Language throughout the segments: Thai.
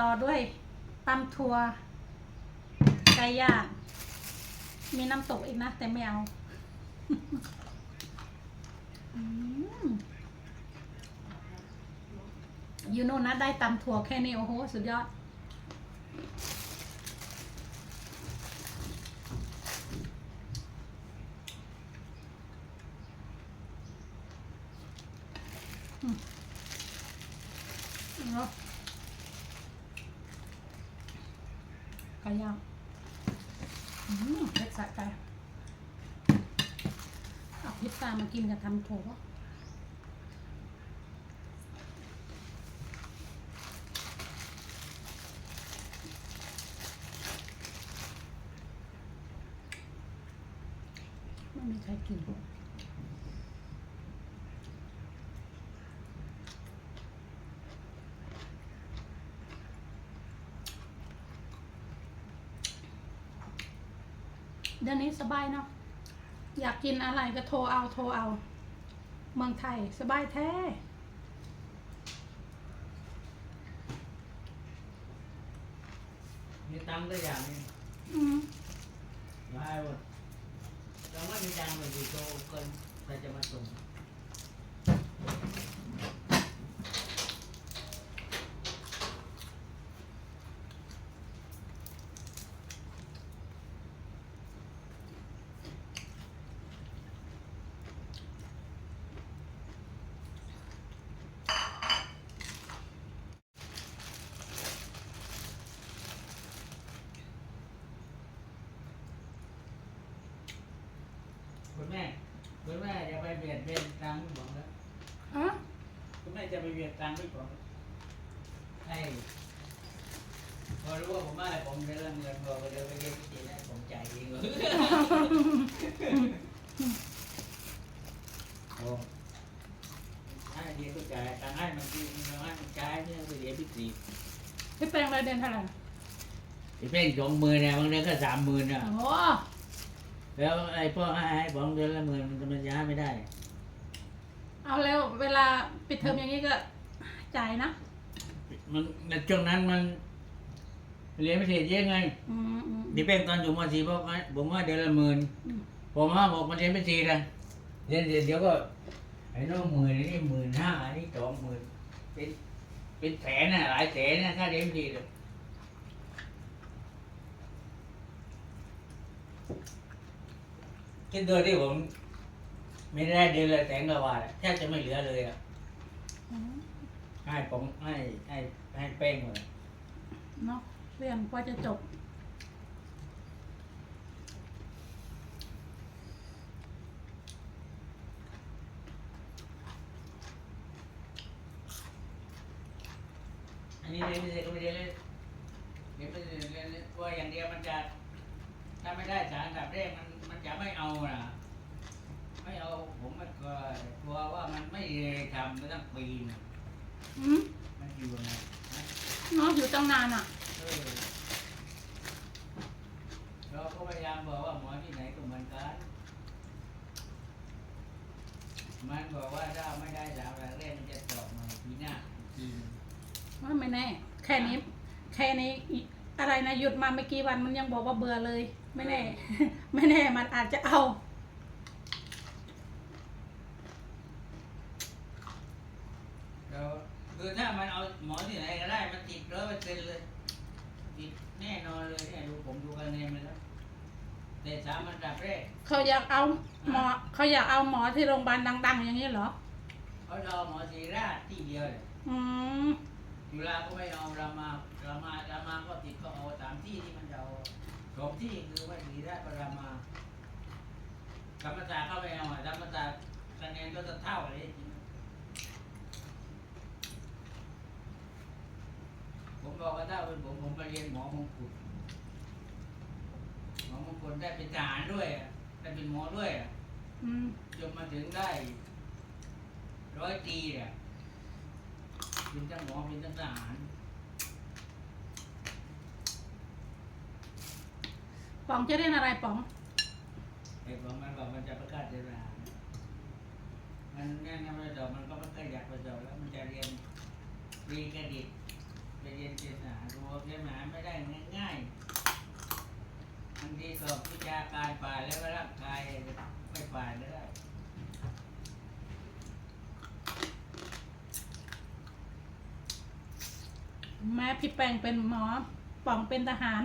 ต่อด้วยตำทัวไก่ย่างมีน้ำตกอีกนะ แต่ไม่เอาอยู่โน่นนะได้ตำถั่วแค่นี้ โอ้โห สุดยอด อืมเอาไก่ย่างเผ็ดสะใจเอาพิซซ่ามากินกับทำโถั่วไม่มีใครกิน เดี๋ยวนี้สบายเนาะอยากกินอะไรก็โทรเอาโทรเอา เมืองไทยสบายแท้มีตังค์ตัวอย่างนี้อืมมาหมดเราไม่มีตังค์เลยอยู่โตเกินใครจะมาส่ง แม่คุณแม่อย่าไปเบียดเบียนตังค์บอกแล้วฮะคุณแม่จะไปเบียดตังค์ไม่บอกให้พอรู้ว่าผมมาอะไรผมจะเริ่มเงินบอกไปเดี๋ยวไปเรียนพิธีนะผมจ่ายเองเลยโอ้ให้เดียวก็จ่ายตังค์ให้มันกินเราให้มันจ่ายเนี่ยไปเรียนพิธีพี่แปลงรายเดือนเท่าไหร่ไอ้เป้งสองหมื่นเนี่ยบางเดือนก็สามหมื่นอะโอ้ แล้วไอ้พ่อให้ให้ผมเดือนละหมื่นมันจะมันย้ายไม่ได้ เอาแล้วเวลาปิดเทอมอย่างนี้ก็จ่ายนะ มันในช่วงนั้นมันเรียนพิเศษเยอะไงอืมอืมดิเป้งตอนอยู่ม .4 บอกว่าผมว่าเดือนละหมื่นอืมผมว่าบอกมันเรียนพิเศษนะเรียนเดี๋ยวก็ไอ้โน้องหมื่นไอ้นี่หมื่นห้าอันนี้สองหมื่นเป็นเป็นแสนน่ะหลายแสนนะค่าเรียนพิเศษอะ คิดดูที่ผมไม่ได้เดือนละแสนกว่าบาทอะแทบจะไม่เหลือเลยอะอืมให้ผมให้ให้ให้เป้งหมดเนาะเรียนกว่าจะจบ อันนี้เรียนพิเศษก็ไม่ได้เลยเรียนพิเศษเรียนว่าอย่างเดียวมันจะ ถ้าไม่ได้สารอันดับแรกมันมันจะไม่เอานะไม่เอาผมมันก็กลัวว่ามันไม่ได้ทำมาตั้งปีนะอืมมันอยู่นะนะเนาะอยู่ตั้งนานอะ เออเราก็พยายามบอกว่าหมอที่ไหนก็เหมือนกันมันบอกว่าถ้าไม่ได้สารอันดับแรกมันจะสอบมาปีหน้าอีกทีหนึ่งว่าไม่แน่ แค่นี้ แค่นี้อีอะไรนะ หยุดมาไม่กี่วันมันยังบอกว่าเบื่อเลย ไม่แน่ ไม่แน่มันอาจจะเอา เราคือถ้ามันเอาหมอที่ไหนก็ได้มันติดร้อยเปอร์เซ็นต์เลย ติดแน่นอนเลยเนี่ยดูผมดูคะแนนมาแล้วแต่สามอันดับแรกเขาอยากเอาหมอเขาอยากเอาหมอที่โรงพยาบาลดัง ๆ อย่างนี้เหรอ เขาจะเอาหมอศิริราชที่เดียวเลยอืมจุฬาก็ไม่เอารามารามารามาก็ติดก็เอาสามที่ที่มันจะเอา สองที่คือว่าศิริราชกับรามาธรรมศาสตร์ก็ไม่เอาอะธรรมศาสตร์คะแนนก็จะเท่าเลยจริงผมบอกว่าถ้าเป็นผมผมไปเรียนหมอมงกุฎหมอมงกุฎได้เป็นทหารด้วยอะได้เป็นหมอด้วยอะอืมจนมาถึงได้ร้อยตีเนี่ยเป็นทั้งหมอเป็นทั้งทหาร ป๋องจะเรียนอะไรป๋อง ไอ้ป๋องมันบอกมันจะประกาศเรียนมันแน่นอนไปสอบมันก็ไม่เคยอยากไปสอบแล้วมันจะเรียนดีกระดิกไปเรียนเจษาดูเจษาไม่ได้ง่ายๆบางทีสอบวิชาการป่าแล้วร่างกายไม่ป่าได้แม่พี่แปงเป็นหมอ ป๋องเป็นทหาร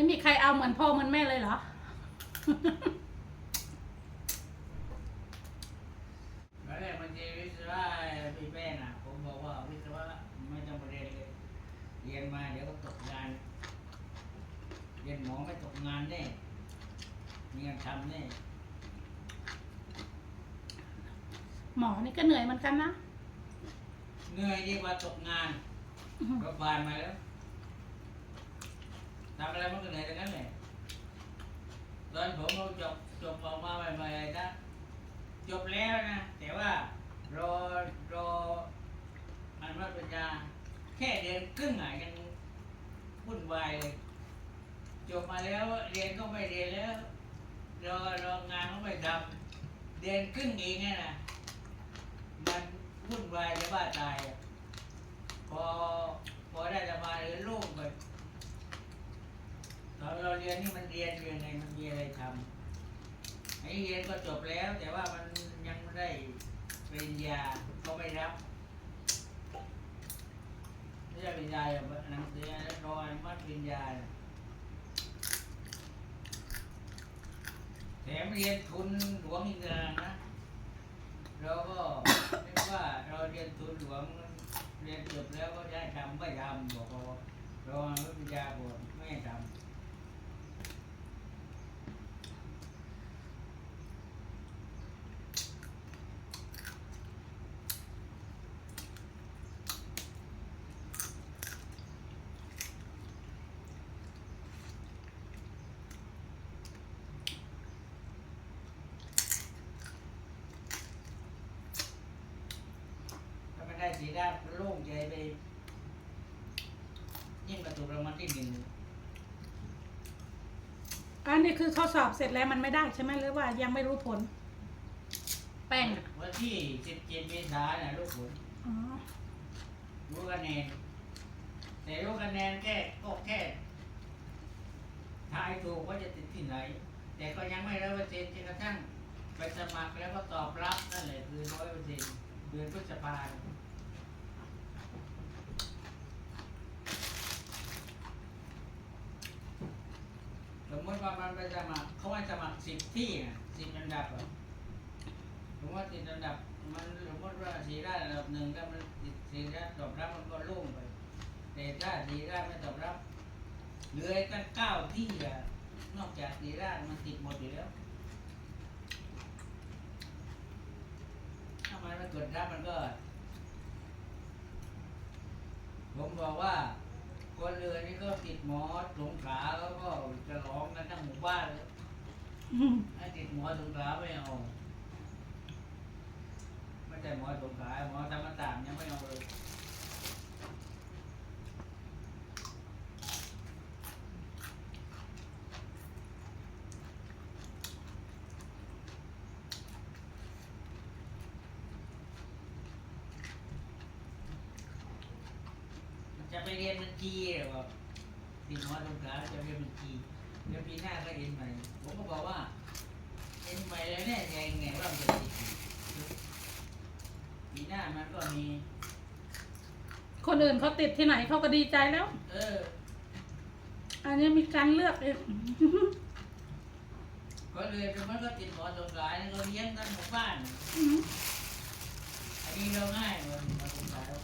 ไม่มีใครเอาเหมือนพ่อเหมือนแม่เลยเหรอแล้วแรกมันจะวิศวะพี่แป้งอะผมบอกว่าวิศวะไม่ต้องมาเรียนเลยเรียนมาเดี๋ยวก็ตกงาน เรียนหมอไม่ตกงานแน่มีงานทำแน่หมอนี่ก็เหนื่อยเหมือนกันนะ เหนื่อยดีกว่าตกงานก็ผ่านมาแล้ว ทำอะไรมันก็เหนื่อยทั้งนั้นแหละตอนผมเอาจบจบออกมาใหม่ๆนะจบแล้วนะ แต่ว่ารอรออันว่าปัญญาแค่เดือนครึ่งอะยังวุ่นวายเลยจบมาแล้วเรียนก็ไม่เรียนแล้วรอรองานก็ไม่ทำเดือนครึ่งเองเนี่ยนะมันวุ่นวายจะบ้าตายพอพอได้จะมาเรียนลูกไป ตอนเราเรียนนี่มันเรียนเรียนไงมันมีอะไรทำไอ้เรียนก็จบแล้ว แต่ว่ามันยังไม่ได้ปริญญาก็ไม่รับไม่ใช่ปริญญาอย่างหนังสือแล้วรออนุมัติปริญญาแถมเรียนทุนหลวงอีกนะนะเราก็เรียกว่าเราเรียนทุนหลวงเรียนจบแล้วก็ได้ทำไม่ทำบอกว่ารอนุมัติปริญญาก่อนไม่ทำถ้าไม่ได้สีด้าน โล่งใจไปยิ่งกระตุกรางวัลที่หนึ่งอันนี้คือข้อสอบเสร็จแล้วมันไม่ได้ใช่ไหมหรือว่ายังไม่รู้ผล แป้งอะวันที่สิบเจ็ดเมษายนนะลูกผลอ๋อรู้คะแนนแต่รู้คะแนนแค่ก็แค่ทายถูกว่าจะติดที่ไหน แต่ก็ยังไม่ร้อยเปอร์เซ็นต์จนกระทั่งไปสมัครแล้วก็ตอบรับนั่นแหละคือร้อยเปอร์เซ็นต์เดือนพฤษภาคม มมติว่ามันไปสมัครเขาให้สมัครสิบที่นะสิบอันดับเหรอสมมติว่าติดอันดับ มันสมมติว่าสีได้อันดับหนึ่งก็มันติดสีได้ตอบรับมันก็โล่งไปแต่ถ้าสีได้ไม่ตอบรับเหลือตั้งเก้าที่อะนอกจากสีได้มันติดหมดอยู่แล้วถ้ามันไม่กดรับมันก็ ผมบอกว่า คนเรือนี่ก็ติดหมอสงขลาแล้วก็จะร้องกันทั้งหมู่บ้านเลยให้ติดหมอสงขลาไม่เอาไม่ใช่หมอสงขลาหมอธรรมศาสตร์ยังไม่เอาเลย จะ ไปเรียนบัญชีเหรอบอกติดหมอสงขลาจะเรียนบัญชีเดี๋ยวปีหน้าก็เอ็นใหม่ ผมก็บอกว่า เอ็นใหม่แล้วเนี่ยไงไงว่ามันจะติดปีหน้ามันก็มี คนอื่นเขาติดที่ไหนเขาก็ดีใจแล้ว เออ อันนี้มีการเลือกเอง ก็เลยมันก็ติดหมอสงขลาแล้วก็เลี้ยงกันหมู่บ้านอืมอันนี้เราง่ายกว่าหมอสงขลาเรา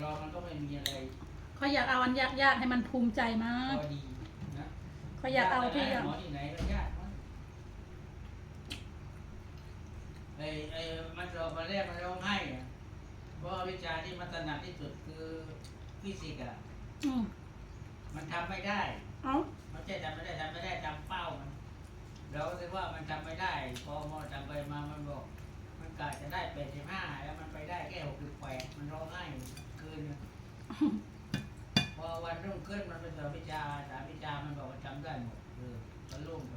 เรามันก็ไม่มีอะไรเขาอยากเอาอันยากๆให้มันภูมิใจมากพอดีนะเขาอยากเอาที่อยากหมอที่ไหนก็ยากมั้งไอ้ไอ้มันสอบมาแรกมันร้องไห้อะเพราะว่าวิชาที่มันถนัดที่สุดคือฟิสิกส์อะอืมมันทำไม่ได้ เอามันใช่ทำไม่ได้ทำไม่ได้ตามเป้ามัน เราคิดว่ามันทำไม่ได้ พอมอทำไปมามันบอก มันกะจะได้แปดสิบห้าแล้วมันไปได้แค่หกสิบแปดมันร้องไห้คื นนึงพอวันรุ่งขึ้นมันเป็นสอบวิชาสามวิชามันบอกว่าจำได้หมดเออมันโล่งไป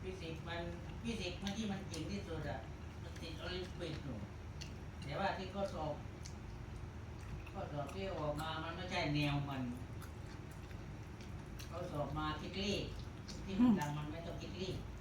ฟิสิกส์มันที่มันเก่งที่สุดอะมันติดโอลิมปิกอยู่แต่ว่าที่ข้อสอบข้อสอบที่ออกมามันไม่ใช่แนวมันข้อสอบมาคิดเลขที่มันดังมันไม่ต้องคิดลขอ